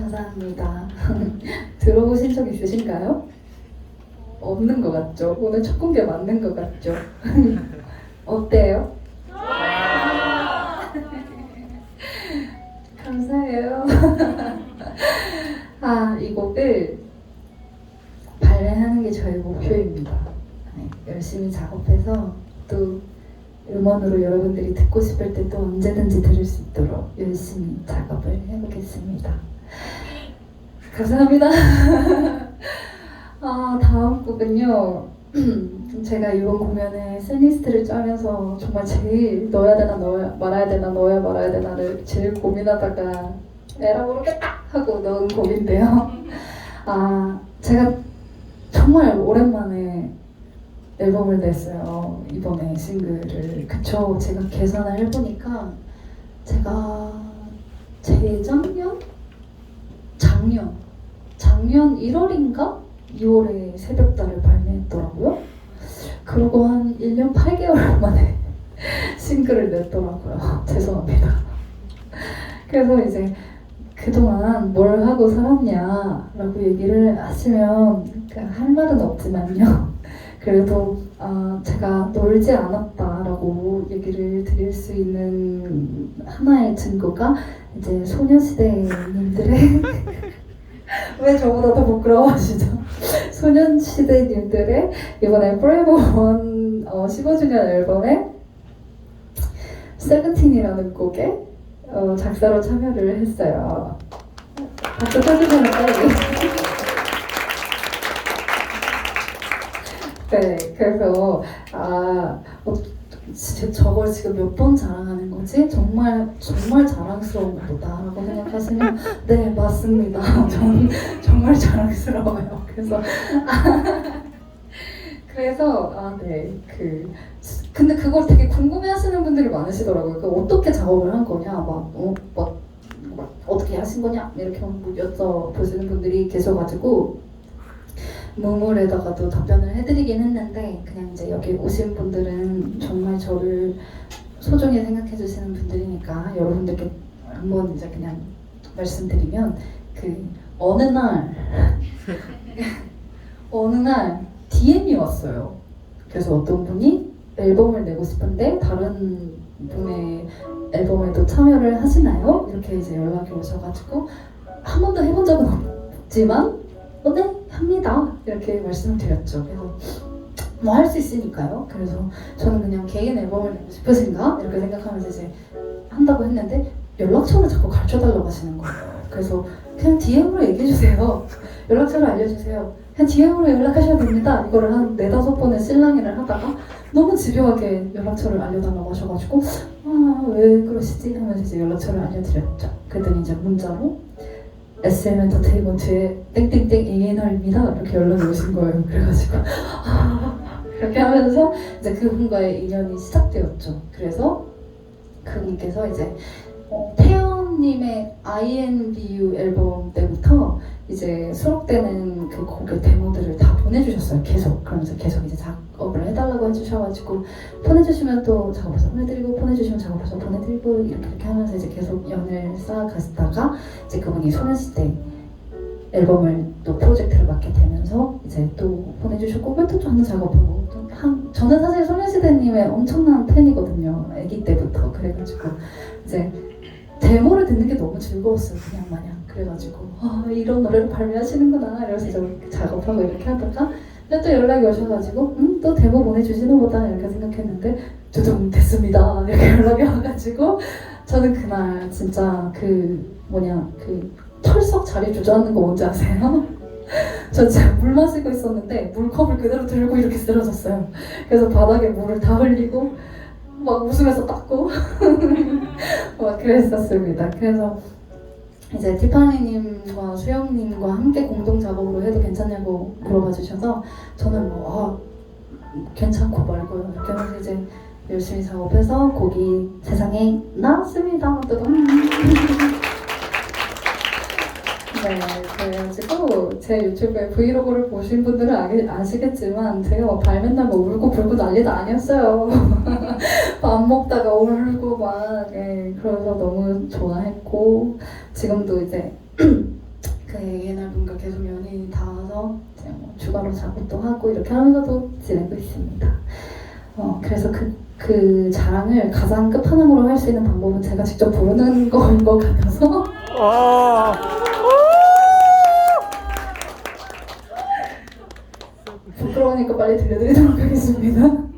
감사합니다. 들어보신 적 있으신가요? 없는 것 같죠? 오늘 첫 공개 맞는 것 같죠? 어때요? 감사해요. 아, 이 곡을 발매하는 게 저희 목표입니다. 네, 열심히 작업해서 또 음원으로 여러분들이 듣고 싶을 때 또 언제든지 들을 수 있도록 열심히 작업을 해보겠습니다. 감사합니다. 아, 다음 곡은요. 제가 이번 공연에 셀리스트를 짜면서 정말 제일 넣어야 되나 넣어야 말아야 되나 넣어야 말아야 되나를 제일 고민하다가 에라 모르겠다 하고 넣은 곡인데요. 아, 제가 정말 오랜만에 앨범을 냈어요. 이번에 싱글을. 그쵸. 제가 계산을 해보니까 제가 재작년? 작년. 작년 1월인가? 2월에 새벽달을 발매했더라고요. 그러고 한 1년 8개월 만에 싱글을 냈더라고요. 죄송합니다. 그래서 이제 그동안 뭘 하고 살았냐라고 얘기를 하시면 그할 말은 없지만요. 그래도 아, 제가 놀지 않았다라고 얘기를 드릴 수 있는 하나의 증거가 이제 소녀시대님들의 왜 저보다 더 부끄러워하시죠? 소년시대님들의 이번에 Forever One 어, 15주년 앨범에 세븐틴이라는 곡에 어, 작사로 참여를 했어요. 박수 쳐주시면 빨리. 네, 그래서 아 어, 지- 저걸 지금 몇 번 자랑하는 거지? 정말 정말 자랑스러운 거다라고 생각하시면 네 맞습니다. 전 정말 자랑스러워요. 그래서 그래서 아네그 근데 그걸 되게 궁금해하시는 분들이 많으시더라고요. 그 어떻게 작업을 한 거냐, 막, 어, 막, 막 어떻게 하신 거냐 이렇게 막 여쭤보시는 분들이 계셔가지고 무물에다가도 답변을 해드리긴 했는데 그냥 이제 여기 오신 분들은 정말 저를 소중히 생각해 주시는 분들이니까 여러분들께 한번 이제 그냥 말씀드리면 그 어느 날 어느 날 DM이 왔어요. 그래서 어떤 분이 앨범을 내고 싶은데 다른 분의 앨범에도 참여를 하시나요? 이렇게 이제 연락이 오셔가지고 한 번도 해본 적은 없지만 어, 네 합니다 이렇게 말씀을 드렸죠. 그래서 뭐 할 수 있으니까요. 그래서 저는 그냥 개인 앨범을 내고 싶으신가 이렇게 생각하면서 이제 한다고 했는데 연락처를 자꾸 가르쳐달라고 하시는 거예요. 그래서 그냥 DM으로 얘기해 주세요. 연락처를 알려주세요. 그냥 DM으로 연락하셔야 됩니다. 이거를 한 네다섯 번의 실랑이를 하다가 너무 집요하게 연락처를 알려달라고 하셔가지고 아 왜 그러시지 하면서 이제 연락처를 알려드렸죠. 그랬더니 이제 문자로 SM 엔터테인먼트의 땡땡땡 A&R입니다. 이렇게 연락이 오신 거예요. 그래가지고 아, 그렇게 하면서 이제 그분과의 인연이 시작되었죠. 그래서 그분께서 이제 어, 태연님의 INBU 앨범 때부터 이제 수록되는 그 곡의 데모들을 다 보내주셨어요. 계속 그러면서 계속 이제 작업을 해달라고 해주셔가지고 보내주시면 또 작업해서 보내드리고 보내주시면 작업해서 보내드리고 이렇게 이렇게 하면서 이제 계속 연을 쌓아가시다가 이제 그분이 소녀시대 앨범을 또 프로젝트를 맡게 되면서 이제 또 보내주셨고 그또 하는 작업하고 또 한, 저는 사실 소녀시대님의 엄청난 팬이거든요. 아기 때부터 그래가지고 이제 데모를 듣는 게 너무 즐거웠어요. 그냥 마냥 그래가지고 아 이런 노래를 발매하시는구나 이러면서 이제 작업하고 이렇게 하다가 또 연락이 오셔가지고 음, 또 데모 보내주시는 보다 이렇게 생각했는데 두둥 됐습니다 이렇게 연락이 와가지고 저는 그날 진짜 그 뭐냐 그 철석 자리 주저앉는 거 뭔지 아세요? 저 진짜 물 마시고 있었는데 물컵을 그대로 들고 이렇게 쓰러졌어요. 그래서 바닥에 물을 다 흘리고 막 웃으면서 닦고 막 그랬었습니다. 그래서 이제 티파니님과 수영님과 함께 공동 작업으로 해도 괜찮냐고 물어봐 주셔서 저는 뭐 아, 괜찮고 말고요. 하면서 이제 열심히 작업해서 곡이 세상에 나왔습니다. 네, 그래가지고 제 유튜브에 브이로그를 보신 분들은 아시겠지만 제가 뭐 발맨날 뭐 울고 불고 난리도 아니었어요. 밥 먹다가 울고 막 예, 그래서 너무 좋아했고 지금도 이제 그 A&R 분과 계속 연인이 닿아서 이제 뭐 주가로 작업도 하고 이렇게 하면서도 지내고 있습니다. 어, 그래서 그, 그 자랑을 가장 끝판왕으로 할 수 있는 방법은 제가 직접 부르는 거인 것 같아서 아. 부끄러우니까 빨리 들려드리도록 하겠습니다.